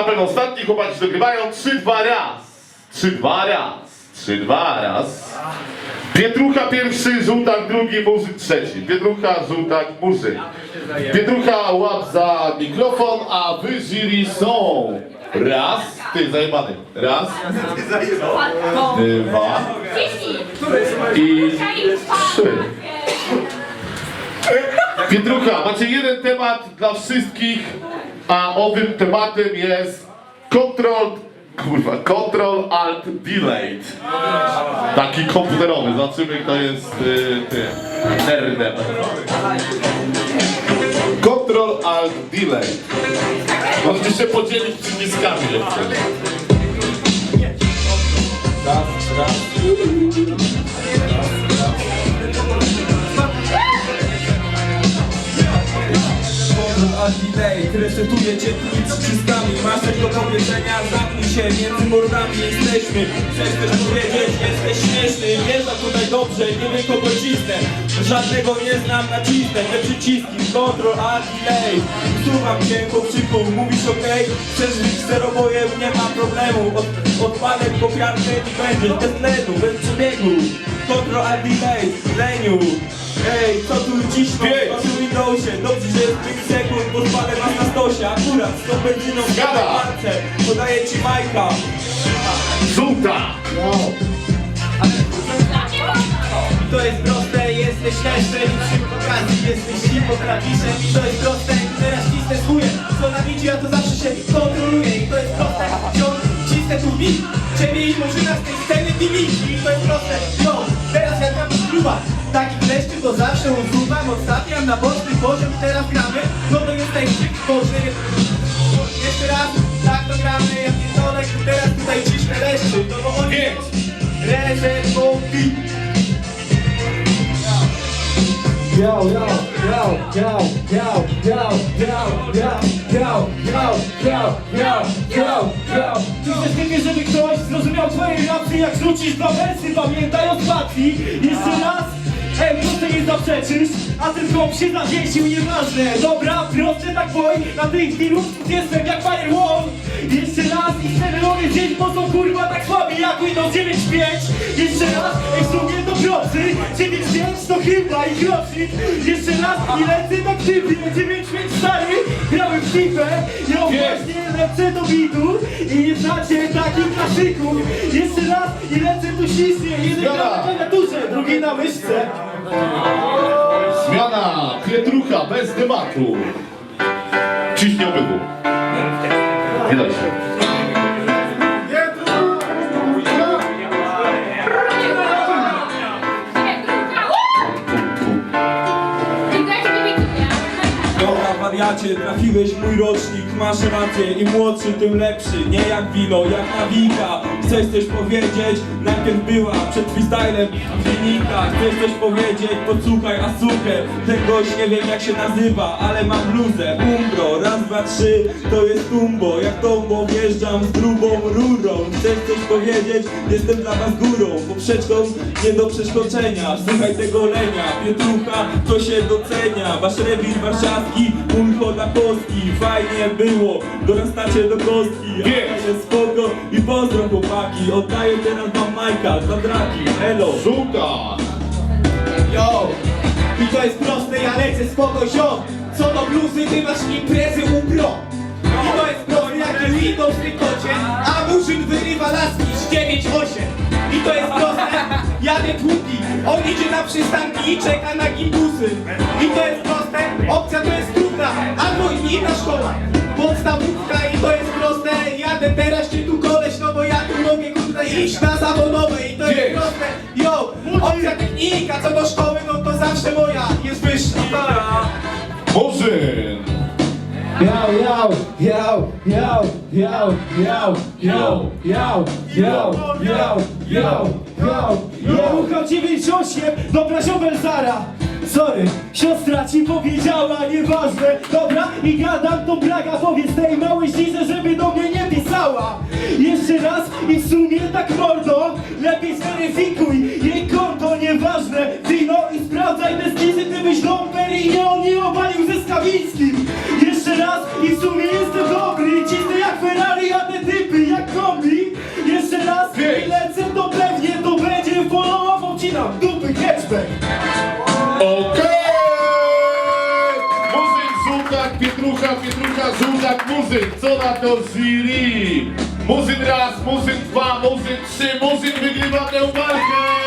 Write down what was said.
na pewno ostatni, chłopaki się dogrywają 3, 2, raz. 3, 2, raz. 3, 2, raz. Pietrucha pierwszy, żółtak drugi, Murzyn trzeci. Pietrucha, żółtak, Murzyn. Pietrucha łap za mikrofon, a wy jury są. Raz, ty zajebany. Raz, dwa i trzy. Pietrucha, macie jeden temat dla wszystkich, a owym tematem jest Control, kurwa, Control Alt Delete. Taki komputerowy, zobaczymy kto jest y, tym nerdem. Control Alt Delete. Możecie się podzielić przyciskami chcecie. Raz, raz. Control Alt Resetuje cię tymi przyciskami Masz coś do powiedzenia, zamknij się. Między mordami jesteśmy. Chcesz coś powiedzieć, jesteś śmieszny. Wiesz a tutaj dobrze, nie wiem kogo cisnę. Żadnego nie znam, nacisnę Te przyciski, Control Alt Delete Słucham cię, chłopczyku, mówisz ok Chcesz być sterobojem, nie ma problemu. Od, Odpalę kopiarkę i będziesz bez tlenu, bez przebiegu. Control Alt Delete, leniu. Ej, co tu ciśnie? Pięć. W Windowsie, dobrze, Akurat z tą benzyną w palce Podaję ci Majka. Żółta! To jest proste, jesteś lepszy i przy okazji jesteś hipokratiszem I to jest proste, teraz cisnę swoje Co na widzi, ja to zawsze się kontroluję I to jest proste, wciąż cisnę tu bit Ciebie i Murzyna z tej sceny dimiki I to jest proste, no, teraz jak tam spróba Taki kleszczy to zawsze usuwam. Odstawiam na boczny poziom. Teraz gramy. No to boczny Jeszcze raz, tak to gramy Ja pierdolę, teraz tutaj ciśnie leszczy No bo oni Pięć. Rezerwowi Yo, yo, yo, yo, yo, yo, yo, yo, yo, yo, yo, yo, yo, yo. Ty chcesz żeby ktoś zrozumiał twoje racje, jak rzucisz dwa wersy, pamiętaj o spacji. Jeszcze raz, ej, proste nie zaprzeczysz, a ten chłop się zawiesił, nieważne. Dobra, proste tak boj, na tych filmów jestem jak firewall. Jeszcze raz i mogę zjeść, bo są kurwa tak słabi jak Windows 9.5. Jeszcze raz, ej, w sumie to procy, 9.5 to chyba i rocznik. Jeszcze raz i lecę tak szybie, 9.5 stary, grałem w FIFA, ja właśnie lecę do bitu i nie znacie takich klasyków. Jeszcze raz i lecę tu ślicznie, jeden gra na myszce. Zmiana Pietrucha bez debatu. Ciśniobygu. Nie daj się. Wariacie, trafiłeś mój rocznik, masz rację i młodszy tym lepszy, nie jak wino, jak nawika. Chcesz coś powiedzieć? Najpierw była przed freestylem w linikach Chcesz coś powiedzieć? Podsłuchaj Asukę Ten gość nie wiem jak się nazywa, ale mam bluzę. Umbro, raz, dwa, trzy, to jest tumbo. Jak tombo wjeżdżam z grubą rurą. Chcesz coś powiedzieć? Jestem dla was górą. Poprzeczką nie do przeskoczenia. Słuchaj tego lenia, Pietrucha, to się docenia. Wasz rewir warszawski, mój chodakowski Fajnie było, dorastacie do kostki Pięć. jest spoko i pozdro chłopaki. Oddaję teraz wam Majka za draki, elo. Żółta! Yo! I to jest proste, ja lecę spoko ziom Co do bluzy, ty masz imprezy upro. I to jest proste jak Windows w kocie A murzyn wyrywa laski z 9-8 I to jest proste, jadę tłuki On idzie na przystanki i czeka na gimbusy I to jest proste, opcja to jest trudna. Albo inna szkoła. Podstawówka i to jest proste. Jadę teraz cię tu koleś, no bo ja tu mogę kurde iść na zawodowe. I to jest proste. Yo, opcja technika co do szkoły, no to zawsze moja jest wyższa. Murzyn! Yo, yo, yo, yo, yo, yo, yo, yo, yo, yo, yo, yo, yo. Rucha 98, dobra ziobel Zara. Sorry, siostra ci powiedziała, nieważne Dobra, i gadam to Braga, powiedz tej małej ściże, żeby do mnie nie pisała Jeszcze raz i w sumie tak mordo Lepiej zweryfikuj żółtak, pietrucha, pietrucha, żółtak, muzyn. Co na to jury? Muzyn raz, muzyn dwa, muzyn trzy, muzyn wygrywa tę walkę!